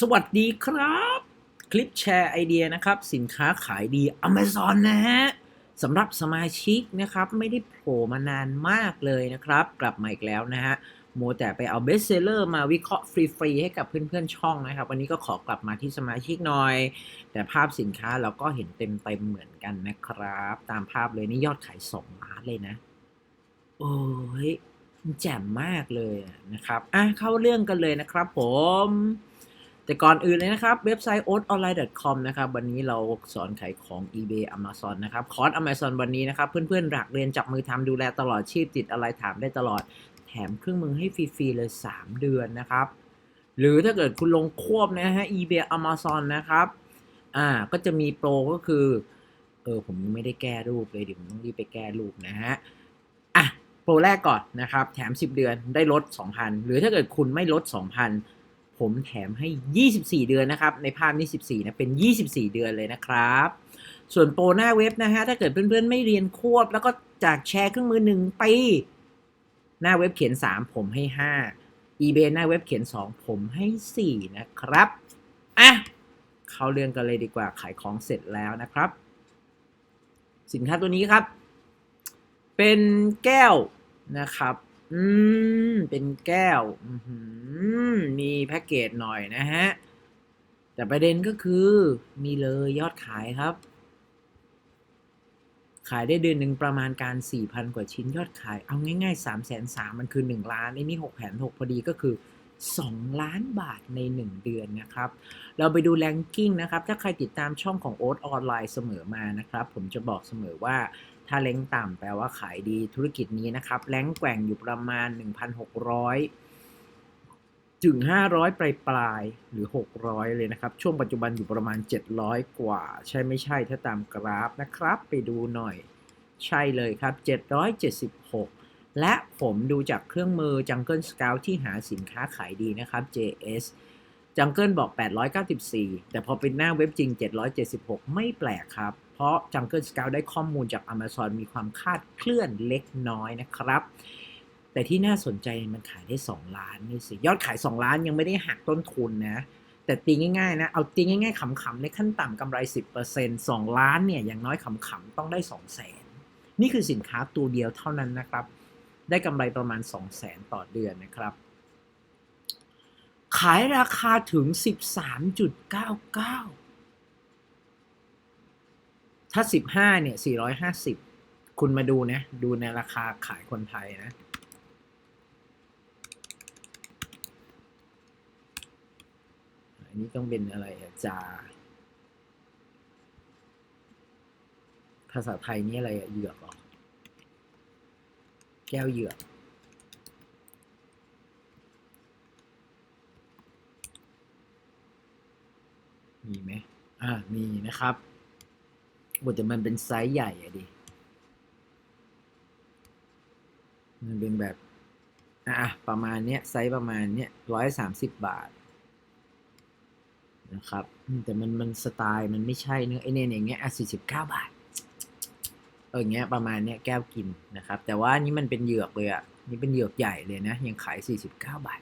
สวัสดีครับ คลิปแชร์ไอเดียนะครับ สินค้าขายดี Amazon นะฮะสำหรับสมาชิกนะครับ ไม่ได้โผล่มานานมากเลยนะครับ กลับมาอีกแล้วนะฮะโมแต่ไปเอาเบสเซลเลอร์มาวิเคราะห์ฟรี ๆ ให้กับเพื่อน ๆ ช่องนะครับ วันนี้ก็ขอกลับมาที่สมาชิกหน่อย แต่ภาพสินค้าเราก็เห็นเต็ม ๆ เหมือนกันนะครับ ตามภาพเลยนี่ยอดขาย2ล้านเลยนะ โอ้ยแจ่มมากเลยนะครับอะเข้าเรื่องกันเลยนะครับผม แต่ก่อนอื่นเลยนะครับเว็บไซต์ oatonline.com นะครับวันนี้เราสอนขายของ eBay Amazon นะครับคอร์ส Amazon วันนี้นะครับ เพื่อนๆหลักเรียนจับมือทำดูแลตลอดชีพติดอะไรถามได้ตลอด แถมเครื่องมือให้ฟรีๆเลย 3 เดือนนะครับ หรือถ้าเกิดคุณลงควบนะฮะ eBay Amazon นะครับอ่าก็จะมีโปรก็คือ เออ ผมยังไม่ได้แก้รูปเลยเดี๋ยวผมต้องรีบไปแก้รูปนะฮะอะโปรแรกก่อนนะครับ แถม 10 เดือนได้ลด 2,000 หรือถ้าเกิดคุณไม่ลด 2,000 ผมแถมให้ 24 เดือนนะครับ ในภาพนี้ 14 นะ เป็น 24 เดือนเลยนะครับ ส่วนโปรหน้าเว็บนะฮะ ถ้าเกิดเพื่อนๆ ไม่เรียนควบ แล้วก็จากแชร์เครื่องมือ1ปีหน้าเว็บเขียน 3 ผมให้ 5 eBay หน้าเว็บเขียน 2 ผมให้ 4 นะครับ อะ เข้าเรื่องกันเลยดีกว่า ขายของเสร็จแล้วนะครับ สินค้าตัวนี้ครับ เป็นแก้วนะครับ อืม เป็นแก้วมีแพ็กเกจหน่อยนะฮะ แต่ประเด็นก็คือมีเลยยอดขายครับ ขายได้เดือนหนึ่งประมาณการ 4,000 กว่าชิ้นยอดขาย เอาง่ายๆ 3 3 0 0 0มันคือ 1 ล้านไอ้นี่6แผน6พอดีก็คือ 2 ล้านบาทใน 1 เดือนนะครับ เราไปดูแรงกิ้งนะครับ ถ้าใครติดตามช่องของโอ๊ตออนไลน์เสมอมานะครับ ผมจะบอกเสมอว่า ถ้าแรงต่ำแปลว่าขายดีธุรกิจนี้นะครับแรงแกว่งอยู่ประมาณ 1,600 ถึง 500 ปลายปลายๆหรือ 600 เลยนะครับ ช่วงปัจจุบันอยู่ประมาณ 700 กว่า ใช่ไม่ใช่ถ้าตามกราฟนะครับ ไปดูหน่อย ใช่เลยครับ 776 และผมดูจากเครื่องมือ Jungle Scout ที่หาสินค้าขายดีนะครับ JS จังเกิลบอก 894 แต่พอเป็นหน้าเว็บจริง 776 ไม่แปลกครับ เพราะ Jungle Scout ได้ข้อมูลจาก Amazon มีความคาดเคลื่อนเล็กน้อยนะครับ แต่ที่น่าสนใจมันขายได้ 2 ล้านนี่สิ ยอดขาย 2 ล้านยังไม่ได้หักต้นทุนนะ แต่ตีง่ายๆนะ เอาตีง่ายๆขำๆในขั้นต่ำกำไร 10% 2 ล้านเนี่ยอย่างน้อยขำๆต้องได้ 2 0 0 0 0 0นี่คือสินค้าตัวเดียวเท่านั้นนะครับ ได้กำไรประมาณ 2 0 0 0 0 0ต่อเดือนนะครับ ขายราคาถึง 13.99 ถ้า15เนี่ย450คุณมาดูนะ ดูในราคาขายคนไทยนะ อันนี้ต้องเป็นอะไรอะจา ภาษาไทยนี่อะไรอะเหยือกหรอ แก้วเหยือกมีไหมอ่า มีนะครับ บทแต่มันเป็นไซส์ใหญ่อะดิ มันเป็นแบบ อะประมาณเนี้ยไซส์ประมาณเนี้ยร้อยสามสิบบาท นะครับ แต่มันมันสไตล์มันไม่ใช่เนื้อไอเนี่ยอย่างเงี้ยอะสี่สิบเก้าบาท เอออย่างเงี้ยประมาณเนี้ยแก้วกินนะครับ แต่ว่านี่มันเป็นเหยือกเลยอะนี่เป็นเหยือกใหญ่เลยนะ ยังขายสี่สิบเก้าบาท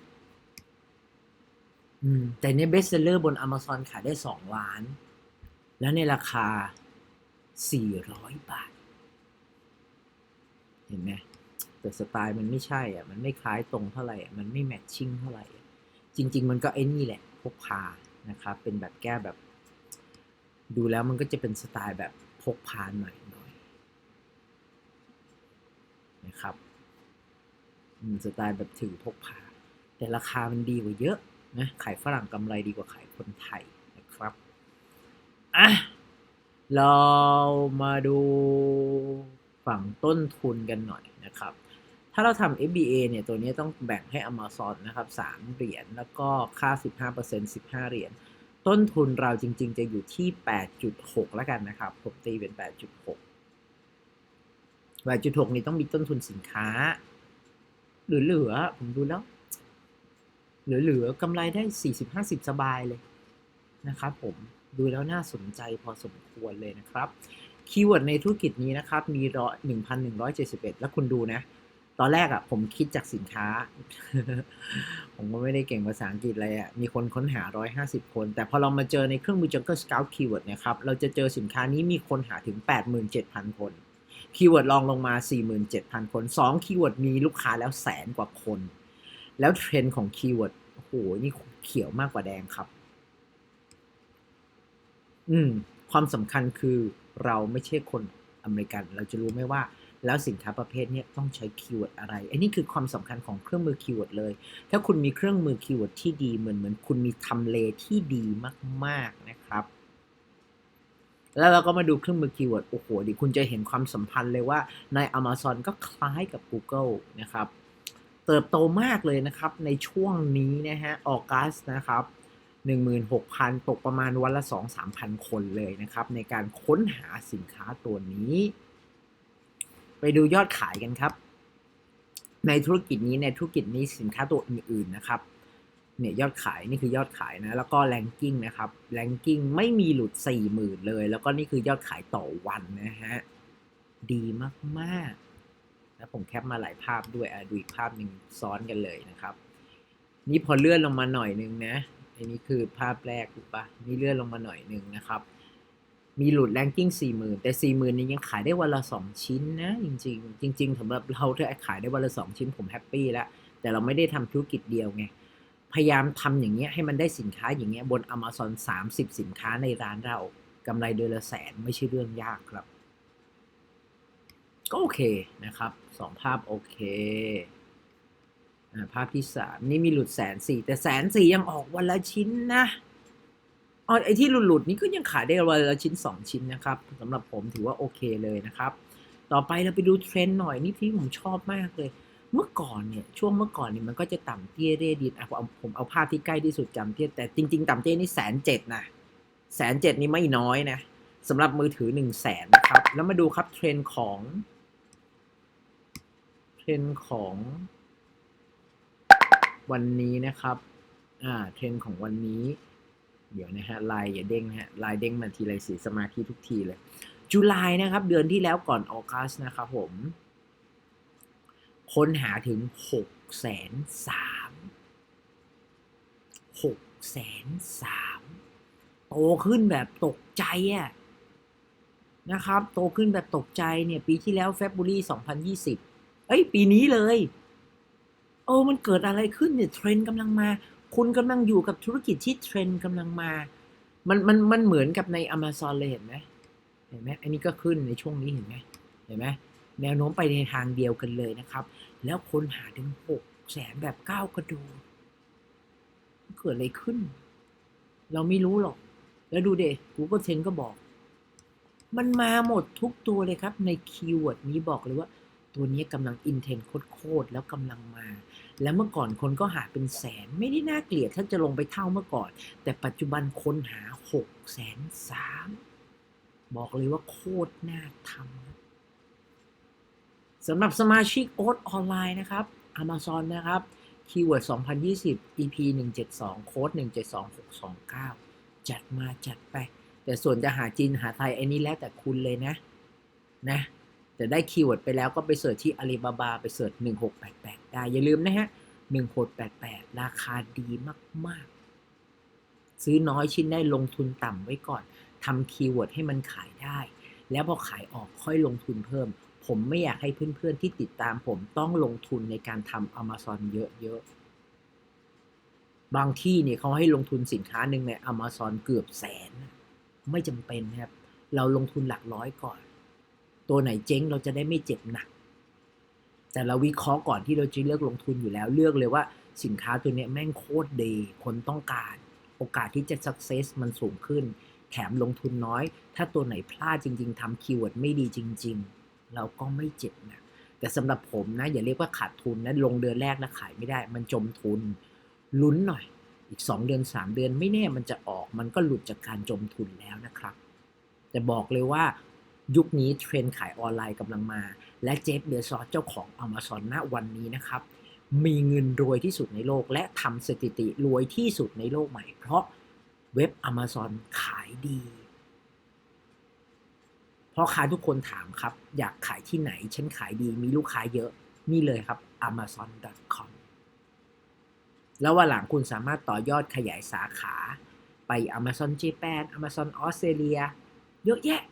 อืมแต่เนี่ยเบสเซอร์บน Amazon ขายได้สองล้าน แล้วในราคา สี่ร้อยบาท เห็นไหมแต่สไตล์มันไม่ใช่อะ มันไม่คล้ายตรงเท่าไหร่อะมันไม่แมทชิ่งเท่าไหร่ จริง ๆ มันก็ไอ้นี่แหละพกพานะครับ เป็นแบบแก้แบบ ดูแล้วมันก็จะเป็นสไตล์แบบพกพาหน่อยหน่อยนะครับสไตล์แบบถือพกพา แต่ราคามันดีกว่าเยอะนะขายฝรั่งกำไรดีกว่าขายคนไทยนะครับอะ เรามาดูฝั่งต้นทุนกันหน่อยนะครับ ถ้าเราทำ FBA เนี่ยตัวนี้ต้องแบ่งให้ Amazon นะครับ3เหรียญแล้วก็ค่า 15% 15 เหรียญ ต้นทุนเราจริง ๆ จะอยู่ที่ 8.6 แล้วกันนะครับ ผมตีเป็น 8.6 8.6 นี่ต้องมีต้นทุนสินค้า หรือเหลือผมดูแล้ว เหลือๆกำไรได้ 40-50 สบายเลยนะครับผม ดูแล้วน่าสนใจพอสมควรเลยนะครับ คีย์เวิร์ดในธุรกิจนี้นะครับ มีร้อยหนึ่งพันหนึ่งร้อยเจ็ดสิบเอ็ดแล้วคุณดูนะ ตอนแรกอะผมคิดจากสินค้า ผมก็ไม่ได้เก่งภาษาอังกฤษอะไรอะมีคนค้นหา150คน แต่พอเรามาเจอในเครื่องมือ Jungle Scout Keyword เนี่ยครับ เราจะเจอสินค้านี้มีคนหาถึง87,000คน คีย์เวิร์ดรองลงมา 47,000 คน2คีย์เวิร์ดมีลูกค้าแล้วแสนกว่าคน แล้วเทรนด์ของคีย์เวิร์ดโอ้โหนี่เขียวมากกว่าแดงครับ อืม ความสำคัญคือเราไม่ใช่คนอเมริกัน เราจะรู้ไหมว่า แล้วสินค้าประเภทนี้ต้องใช้คีย์เวิร์ดอะไรอ้นี่คือความสำคัญของเครื่องมือคีย์เวิร์ดเลย ถ้าคุณมีเครื่องมือคีย์เวิร์ดที่ดีเหมือนเหมือนคุณมีทำเลที่ดีมาก ๆนะครับแล้วเราก็มาดูเครื่องมือคีย์เวิร์ด โอ้โห ดิ คุณจะเห็นความสัมพันธ์เลยว่าใน Amazon ก็คล้ายกับ Google นะครับ เติบโตมากเลยนะครับในช่วงนี้นะฮะ ออกัสนะครับ 16,000 ตกประมาณวันละ 2-3,000 คนเลยนะครับ ในการค้นหาสินค้าตัวนี้ ไปดูยอดขายกันครับ ในธุรกิจนี้ในธุรกิจนี้สินค้าตัวอื่น ๆนะครับเนี่ยยอดขายนี่คือยอดขายนะ แล้วก็แรงกิ้งนะครับแรงกิ้งไม่มีหลุด 40,000 เลย แล้วก็นี่คือยอดขายต่อวันนะฮะ ดีมากๆแล้วผมแคปมาหลายภาพด้วยอะดูอีกภาพหนึ่งซ้อนกันเลยนะครับ นี่พอเลื่อนลงมาหน่อยนึงนะ อันนี้คือภาพแรกถูกปะนี่เลื่อนลงมาหน่อยหนึ่งนะครับ มีหลุดแรงกิ้ง40,000 แต่ 40,000 นี้ยังขายได้วันละ 2 ชิ้นนะ จริง ๆ จริงๆสำหรับเราถ้าขายได้วันละ 2 ชิ้นผมแฮปปี้แล้ว แต่เราไม่ได้ทำธุรกิจเดียวไง พยายามทำอย่างเงี้ยให้มันได้สินค้าอย่างเงี้ยบน Amazon 30 สินค้าในร้านเรากำไรเดือนละแสนไม่ใช่เรื่องยากครับ ก็โอเคนะครับสองภาพโอเค ภาพที่สามนี่มีหลุดแสนสี่แต่แสนสี่ยังออกวันละชิ้นนะอ๋อไอที่หลุดๆนี่ก็ยังขายได้วันละชิ้นสองชิ้นนะครับสำหรับผมถือว่าโอเคเลยนะครับ ต่อไปเราไปดูเทรนด์หน่อยนี่ที่ผมชอบมากเลย เมื่อก่อนเนี่ยช่วงเมื่อก่อนเนี่ยมันก็จะต่ำเตี้ยเรดินอะผมเอาผมเอาภาพที่ใกล้ที่สุดจำเตี้ยแต่จริง ๆ ต่ำเตี้ยนี่แสนเจ็ดนะแสนเจ็ดนี่ไม่น้อยนะสำหรับมือถือหนึ่งแสนนะครับ แล้วมาดูครับเทรนด์ของเทรนด์ของ วันนี้นะครับอ่าเทรนของวันนี้ เดี๋ยวนะฮะไลน์อย่าเด้งนะฮะไลน์เด้งมาทีไรเสียสมาธิทุกทีเลยจุลายนะครับ เดือนที่แล้วก่อนออกัสนะครับผม ค้นหาถึงหกแสนสามหกแสนสามโตขึ้นแบบตกใจอะนะครับ โตขึ้นแบบตกใจเนี่ย ปีที่แล้วเฟบรุรี2020เอ้ย ปีนี้เลย เออมันเกิดอะไรขึ้นเนี่ยเทรนด์กำลังมา คุณกำลังอยู่กับธุรกิจที่เทรนด์กำลังมา มันมันมันเหมือนกับใน Amazon เลยเห็นไหมเห็นไหมอันนี้ก็ขึ้นในช่วงนี้เห็นไหมเห็นไหมแนวโน้มไปในทางเดียวกันเลยนะครับ แล้วคนหาถึงหกแสนแบบก้าวกระโดดเกิดอะไรขึ้น เราไม่รู้หรอก แล้วดูเด็กูก็เทนก็บอก มันมาหมดทุกตัวเลยครับ ในคีย์เวิร์ดนี้บอกเลยว่า ตัวนี้กำลังอินเทนโคตรแล้วกำลังมา แล้วเมื่อก่อนคนก็หาเป็นแสน ไม่ได้น่าเกลียดถ้าจะลงไปเท่าเมื่อก่อน แต่ปัจจุบันคนหาหกแสนสามบอกเลยว่าโคตรน่าทำสำหรับสมาชิกโอ๊ตออนไลน์นะครับ Amazon นะครับคีย์เวิร์ด2020 EP 172 โค้ด172629 จัดมาจัดไป แต่ส่วนจะหาจีนหาไทยไอ้นี้แล้วแต่คุณเลยนะ นะ แต่ได้คีย์เวิร์ดไปแล้วก็ไปเสิร์ชที่อาลีบาบาไปเสิร์ช1688 ได้ อย่าลืมนะฮะ 1688 ราคาดีมาก ๆ ซื้อน้อยชิ้นได้ลงทุนต่ำไว้ก่อนทำคีย์เวิร์ดให้มันขายได้ แล้วพอขายออกค่อยลงทุนเพิ่ม ผมไม่อยากให้เพื่อน ๆ ที่ติดตามผมต้องลงทุนในการทำ Amazon เยอะ ๆ บางที่เนี่ยเขาให้ลงทุนสินค้าหนึ่งใน Amazon เกือบแสน ไม่จำเป็นครับ เราลงทุนหลักร้อยก่อน ตัวไหนเจ๊งเราจะได้ไม่เจ็บหนัก แต่เราวิเคราะห์ก่อนที่เราจะเลือกลงทุนอยู่แล้วเลือกเลยว่าสินค้าตัวนี้แม่งโคตรดี คนต้องการ โอกาสที่จะ success มันสูงขึ้น แถมลงทุนน้อย ถ้าตัวไหนพลาดจริง ๆทำคีย์เวิร์ดไม่ดีจริง ๆ เราก็ไม่เจ็บหนะแต่สำหรับผมนะ อย่าเรียกว่าขาดทุนนะลงเดือนแรกแล้วขายไม่ได้ มันจมทุนลุ้นหน่อย อีก 2 เดือน 3 เดือนไม่แน่มันจะออก มันก็หลุดจากการจมทุนแล้วนะครับ แต่บอกเลยว่า ยุคนี้เทรนด์ขายออนไลน์กำลังมา และเจฟเบซอสเจ้าของ Amazon ณวันนี้นะครับ มีเงินรวยที่สุดในโลก และทำสถิติรวยที่สุดในโลกใหม่ เพราะเว็บ Amazon ขายดีพ่อค้าทุกคนถามครับ อยากขายที่ไหน ฉันขายดีมีลูกค้าเยอะ นี่เลยครับ amazon.com แล้ววันหลังคุณสามารถต่อยอดขยายสาขา ไป Amazon Japan Amazon ออสเตรเลียเยอะแยะ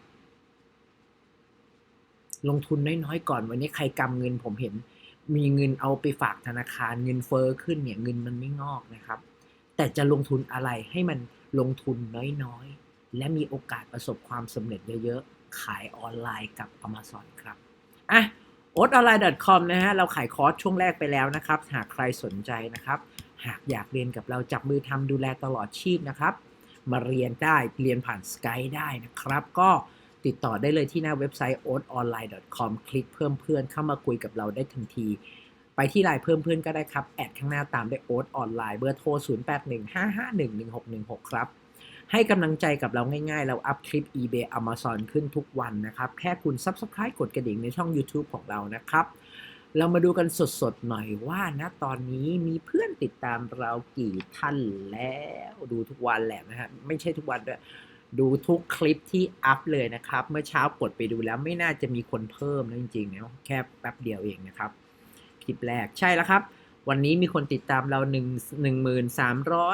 ลงทุนน้อยๆก่อน วันนี้ใครกำเงินผมเห็น มีเงินเอาไปฝากธนาคารเงินเฟอ้อขึ้นเนี่ยเงินมันไม่งอกนะครับ แต่จะลงทุนอะไรให้มันลงทุนน้อยๆ และมีโอกาสประสบความสำเร็จเยอะๆ ขายออนไลน์กับ Amazon ครับอะ o t o n l i n e c o m นะฮะเราขายคอร์สช่วงแรกไปแล้วนะครับ หากใครสนใจนะครับ หากอยากเรียนกับเราจับมือทำดูแลตลอดชีพนะครับ มาเรียนได้เรียนผ่าน Skype ได้นะครับ ก็ ติดต่อได้เลยที่หน้าเว็บไซต์ o t o n l i n e c o m คลิกเพิ่มเพื่อนเข้ามาคุยกับเราได้ทันที ไปที่ไลน์เพิ่มเพื่อนก็ได้ครับ แอดข้างหน้าตามด้วยโอ๊ตออนไลน์เบอร์โทร 0815511616 ครับ ให้กำลังใจกับเราง่ายๆ เราอัพคลิป eBay Amazon ขึ้นทุกวันนะครับ แค่คุณ Subscribe กดกระดิ่งในช่อง YouTube ของเรานะครับ เรามาดูกันสดๆหน่อยว่านะตอนนี้มีเพื่อนติดตามเรากี่ท่านแล้ว ดูทุกวันแหละนะฮะไม่ใช่ทุกวันด้วย ดูทุกคลิปที่อัพเลยนะครับ เมื่อเช้ากดไปดูแล้วไม่น่าจะมีคนเพิ่มนะจริงๆนะแค่แป๊บเดียวเองนะครับ คลิปแรกใช่แล้วครับ วันนี้มีคนติดตามเรา 1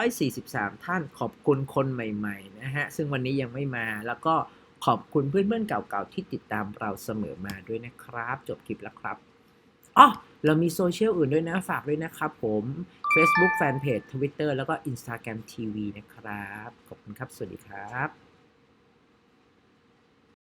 1343 ท่านขอบคุณคนใหม่ๆนะฮะ ซึ่งวันนี้ยังไม่มาแล้วก็ขอบคุณเพื่อนๆเก่าๆที่ติดตามเราเสมอมาด้วยนะครับ จบคลิปแล้วครับอ๋อเรามีโซเชียลอื่นด้วยนะ ฝากด้วยนะครับผม Facebook Fanpage Twitter แล้วก็ Instagram TV นะครับ ขอบคุณครับ สวัสดีครับ